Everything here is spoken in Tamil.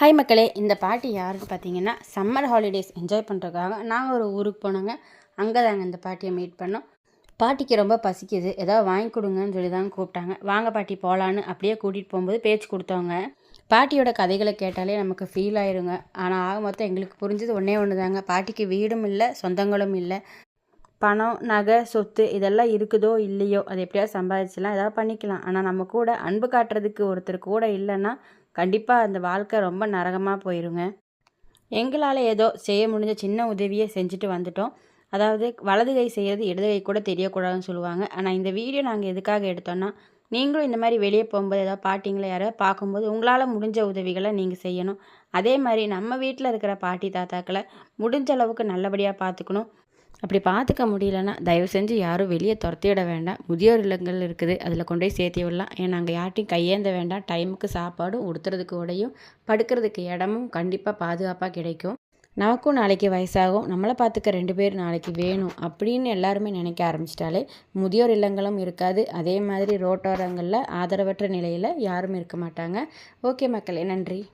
ஹாய் மக்களே இந்த பாட்டி யாருன்னு பார்த்தீங்கன்னா சம்மர் ஹாலிடேஸ் என்ஜாய் பண்ணுறதுக்காக நாங்கள் ஒரு ஊருக்கு போனோங்க. அங்கே தாங்க இந்த பாட்டியை மீட் பண்ணோம். பாட்டிக்கு ரொம்ப பசிக்குது. ஏதாவது வாங்கி கொடுங்கன்னு சொல்லி தான் கூப்பிட்டாங்க. வாங்க பாட்டி போகலான்னு அப்படியே கூட்டிகிட்டு போகும்போது பேச்சு கொடுத்தவங்க. பாட்டியோட கதைகளை கேட்டாலே நமக்கு ஃபீல் ஆயிருங்க. ஆனால் ஆக மொத்தம் எங்களுக்கு புரிஞ்சது ஒன்றே ஒன்று தாங்க பாட்டிக்கு வீடும் இல்லை சொந்தங்களும் இல்லை. பணம் நகை சொத்து இதெல்லாம் இருக்குதோ இல்லையோ அது எப்படியாவது சம்பாதிச்சலாம் ஏதாவது பண்ணிக்கலாம். ஆனால் நம்ம கூட அன்பு காட்டுறதுக்கு ஒருத்தர் கூட இல்லைன்னா கண்டிப்பாக அந்த வாழ்க்கை ரொம்ப நரகமாக போயிருங்க. எங்களால் ஏதோ செய்ய முடிஞ்ச சின்ன உதவியை செஞ்சுட்டு வந்துட்டோம். அதாவது வலது கை செய்கிறது இடது கை கூட தெரியக்கூடாதுன்னு சொல்லுவாங்க. ஆனால் இந்த வீடியோ நாங்கள் எதுக்காக எடுத்தோன்னா நீங்களும் இந்த மாதிரி வெளியே போகும்போது ஏதாவது பாட்டிங்களை யாராவது பார்க்கும்போது உங்களால் முடிஞ்ச உதவிகளை நீங்கள் செய்யணும். அதே மாதிரி நம்ம வீட்டில் இருக்கிற பாட்டி தாத்தாக்களை முடிஞ்ச அளவுக்கு நல்லபடியாக பார்த்துக்கணும் அப்படி பார்த்துக்க முடியலன்னா தயவு செஞ்சு யாரும் வெளியே துரத்திவிட வேண்டாம். முதியோர் இல்லங்கள் இருக்குது அதில் கொண்டு போய் சேர்த்தி விடலாம். ஏன்னா அங்கே யார்ட்டையும் கையேந்த வேண்டாம். டைமுக்கு சாப்பாடும் உடுத்துறதுக்கு உடையும். படுக்கிறதுக்கு இடமும் கண்டிப்பாக பாதுகாப்பாக கிடைக்கும். நமக்கும் நாளைக்கு வயசாகும். நம்மளை பார்த்துக்க ரெண்டு பேர் நாளைக்கு வேணும் அப்படின்னு எல்லாருமே நினைக்க ஆரம்பிச்சிட்டாலே முதியோர் இல்லங்களும் இருக்காது. அதே மாதிரி ரோட்டோரங்களில் ஆதரவற்ற நிலையில் யாரும் இருக்க மாட்டாங்க. ஓகே மக்களே நன்றி.